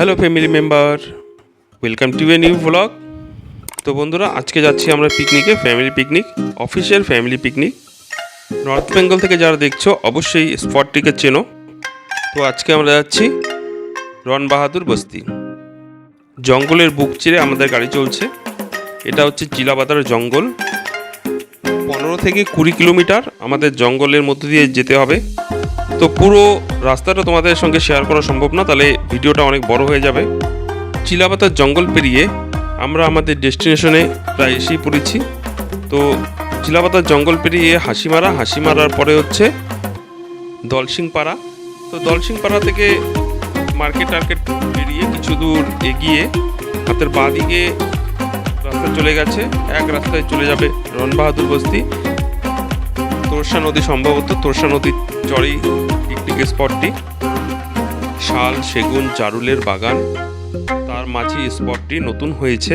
Hello family member welcome to a new blog তো বন্ধুরা, আজকে যাচ্ছি আমরা পিকনিকে family picnic official family picnic north Bengal থেকে যারা দেখছ, অবশ্যই স্পটটিকে চেনো। তো আজকে আমরা যাচ্ছি রন বাহাদুর বস্তি। জঙ্গলের বুক চিরে আমাদের গাড়ি চলছে। এটা হচ্ছে চিলাবাদার জঙ্গল। পনেরো থেকে কুড়ি কিলোমিটার আমাদের জঙ্গলের মধ্যে দিয়ে যেতে হবে। তো পুরো রাস্তাটা তোমাদের সঙ্গে শেয়ার করা সম্ভব না, তাহলে ভিডিওটা অনেক বড় হয়ে যাবে। চিলাপাতার জঙ্গল পেরিয়ে আমরা আমাদের ডেস্টিনেশনে প্রায় এসেই পড়েছি। তো চিলাপাতার জঙ্গল পেরিয়ে হাসিমারা, হাসিমারার পরে হচ্ছে দলসিংপাড়া। তো দলসিংপাড়া থেকে মার্কেট টার্কেট পেরিয়ে কিছু দূর এগিয়ে হাতের বাঁ দিকে রাস্তা চলে গেছে। এক রাস্তায় চলে যাবে রনবাহাদুর বস্তি। তোরসা নদী সম্ভবত তোরসা নদীর চরেই পিকনিক স্পটটি। শাল, সেগুন জারুলের বাগান, তার মাঝে স্পটটি নতুন হয়েছে।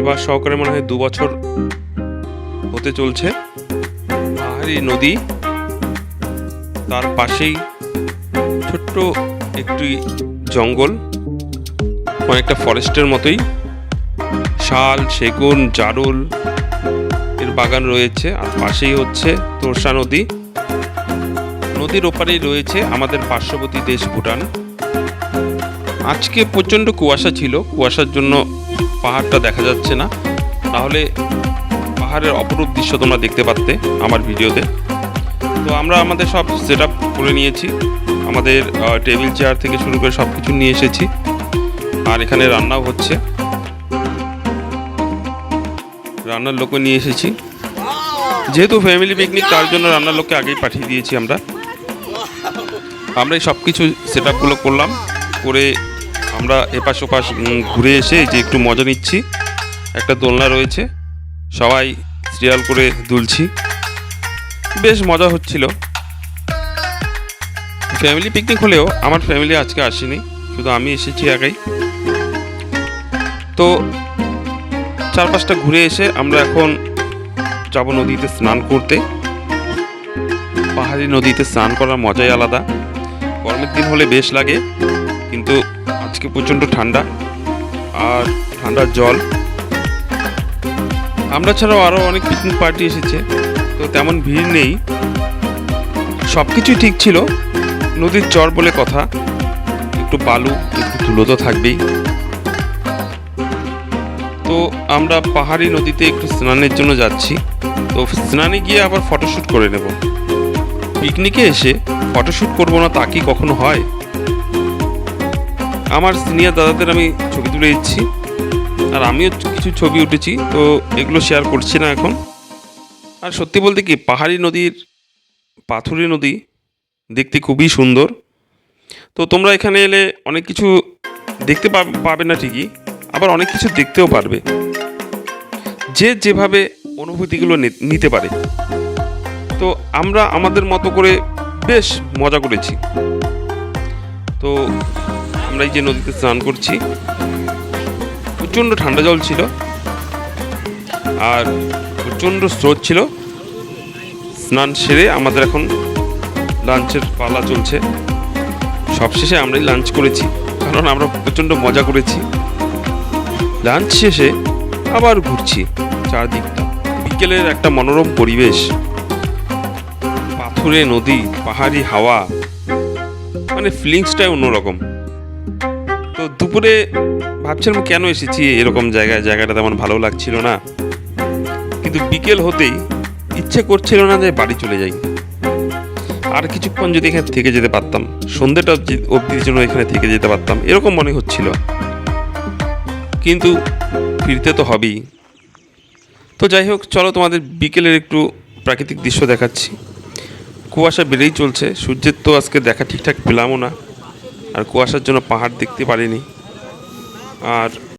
এবার সহকারে মনে হয় দু বছর হতে চলছে। পাহাড়ি নদী, তার পাশেই ছোট্ট একটি জঙ্গল অনেকটা ফরেস্টের মতোই। শাল, সেগুন জারুল এর বাগান রয়েছে, আর পাশেই হচ্ছে তোরসা নদী। নদীর ওপারেই রয়েছে আমাদের পার্শ্ববর্তী দেশ ভুটান। আজকে প্রচণ্ড কুয়াশা ছিল, কুয়াশার জন্য পাহাড়টা দেখা যাচ্ছে না। তাহলে পাহাড়ের অপরূপ দৃশ্য তোমরা দেখতে পারতে আমার ভিডিওতে। তো আমরা আমাদের সব সেট আপ করে নিয়েছি। আমাদের টেবিল চেয়ার থেকে শুরু করে সব কিছু নিয়ে এসেছি। আর এখানে রান্নাও হচ্ছে। রান্নার লোকও নিয়ে এসেছি। যেহেতু ফ্যামিলি পিকনিক তার জন্য রান্নার লোককে আগেই পাঠিয়ে দিয়েছি আমরা। আমরা এই সব কিছু সেট আপগুলো করলাম, করে আমরা এপাশ ওপাশ ঘুরে এসে যে একটু মজা নিচ্ছি। একটা দোলনা রয়েছে, সবাই সিরিয়াল করে দুলছি। বেশ মজা হচ্ছিল। ফ্যামিলি পিকনিক হলেও আমার ফ্যামিলি আজকে আসেনি, শুধু আমি এসেছি একাই। তো চারপাশটা ঘুরে এসে আমরা এখন যাব নদীতে স্নান করতে। পাহাড়ি নদীতে স্নান করার মজাই আলাদা। গরমের দিন হলে বেশ লাগে, কিন্তু আজকে প্রচণ্ড ঠান্ডা আর ঠান্ডার জল। আমরা ছাড়াও আরও অনেক পিকনিক পার্টি এসেছে, তো তেমন ভিড় নেই। সব কিছুই ঠিক ছিল, নদীর চর বলে কথা। একটু বালু, একটু ধুলো তো থাকবেই। তো আমরা পাহাড়ি নদীতে একটু স্নানের জন্য যাচ্ছি। তো স্নানে গিয়ে আবার ফটোশ্যুট করে নেব। পিকনিকে এসে ফটোশ্যুট করব না তা কি কখনো হয়? আমার সিনিয়র দাদাদের আমি ছবি তুলে দিচ্ছি। আর আমিও কিছু ছবি উঠেছি, তো এগুলো শেয়ার করছি না এখন। আর সত্যি বলতে কি, পাহাড়ি নদীর, পাথুরে নদী দেখতে খুবই সুন্দর। তো তোমরা এখানে এলে অনেক কিছু দেখতে পাবে না ঠিকই। আবার অনেক কিছু দেখতেও পারবে। যে যেভাবে অনুভূতিগুলো নিতে পারে। তো আমরা আমাদের মতো করে বেশ মজা করেছি। তো আমরা এই যে নদীতে স্নান করছি, প্রচণ্ড ঠান্ডা জল ছিল আর প্রচণ্ড স্রোত ছিল। স্নান সেরে আমাদের এখন লাঞ্চের পালা চলছে। সবশেষে আমরাই লাঞ্চ করেছি, কারণ আমরা প্রচণ্ড মজা করেছি। লাঞ্চ শেষে আবার ঘুরছি চারদিকটা। বিকেলের একটা মনোরম পরিবেশ। পাথুরে নদী, পাহাড়ি হাওয়া মানে ফিলিংসটাই অন্যরকম। তো দুপুরে ভাবছিলাম কেন এসেছি এরকম জায়গায়? জায়গাটা তেমন ভালো লাগছিল না। কিন্তু বিকেল হতেই ইচ্ছে করছিল না যে বাড়ি চলে যাই। আর কিছুক্ষণ যদি এখানে থেকে যেতে পারতাম, সন্ধ্যেটা অবধির জন্য এখানে থেকে যেতে পারতাম, এরকম মনে হচ্ছিল। কিন্তু ফিরতে তো হবেই। তো যাই হোক, চলো তোমাদের বিকেলের একটু প্রাকৃতিক দৃশ্য দেখাচ্ছি। কুয়াশা বেড়েই চলছে, সূর্যের তো আজকে দেখা ঠিকঠাক পেলামও না। আর কুয়াশার জন্য পাহাড় দেখতে পারিনি। আর